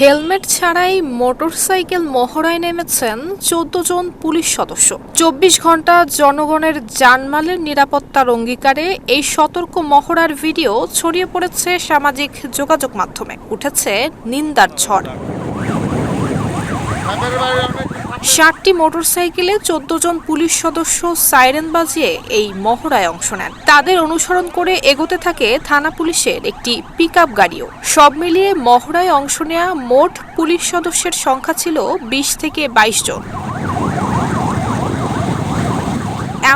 Helmet ছাড়াই motorcycle মহড়ায় নেমেছেন চোদ্দ জন পুলিশ সদস্য। চব্বিশ ঘণ্টা জনগণের জানমালের নিরাপত্তার অঙ্গীকারে এই সতর্ক মহড়ার ভিডিও ছড়িয়ে পড়েছে সামাজিক যোগাযোগ মাধ্যমে। উঠেছে নিন্দার ঝড়। ষাটটি মোটরসাইকেলে চোদ্দ জন পুলিশ সদস্য সাইরেন বাজিয়ে এই মহড়ায় অংশ নেন। তাদের অনুসরণ করে এগোতে থাকে থানা পুলিশের একটি পিক আপ গাড়িও। সব মিলিয়ে মহড়ায় অংশ নেয়া মোট পুলিশ সদস্যের সংখ্যা ছিল বিশ থেকে বাইশ জন।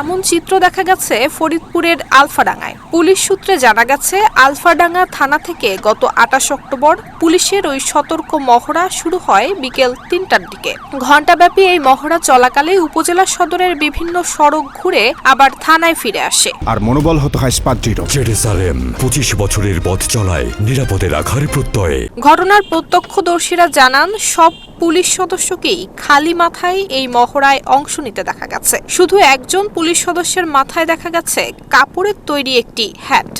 এমন চিত্র দেখা গেছে ফরিদপুরের আলফাডাঙ্গায়। পুলিশ সূত্রে জানা গেছে আলফাডাঙ্গা থানা থেকে গত আটাশ অক্টোবর পুলিশের ওই সতর্ক মহড়া শুরু হয় বিকেল তিনটার দিকে। ঘণ্টাব্যাপী এই মহড়া চলাকালে উপজেলা সদরের বিভিন্ন সড়ক ঘুরে আবার থানায় ফিরে আসে। আর মনোবল হতে হয় স্পাদ্রিত জেরুসালেম পঁচিশ বছরের পথ চলায় নিরাপদে রাখার প্রত্যয়ে। ঘটনার প্রত্যক্ষদর্শীরা জানান সব পুলিশ সদস্যকেই খালি মাথায় এই মহড়ায় অংশ নিতে দেখা গেছে। শুধু একজন পুলিশ সদস্যের মাথায় দেখা গেছে কাপড়ের তৈরি একটি হ্যাট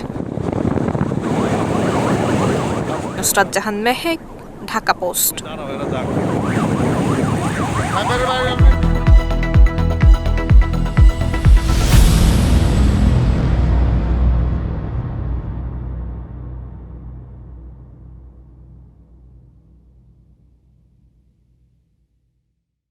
নুসরাত জাহান মেহেক ঢাকা পোস্ট।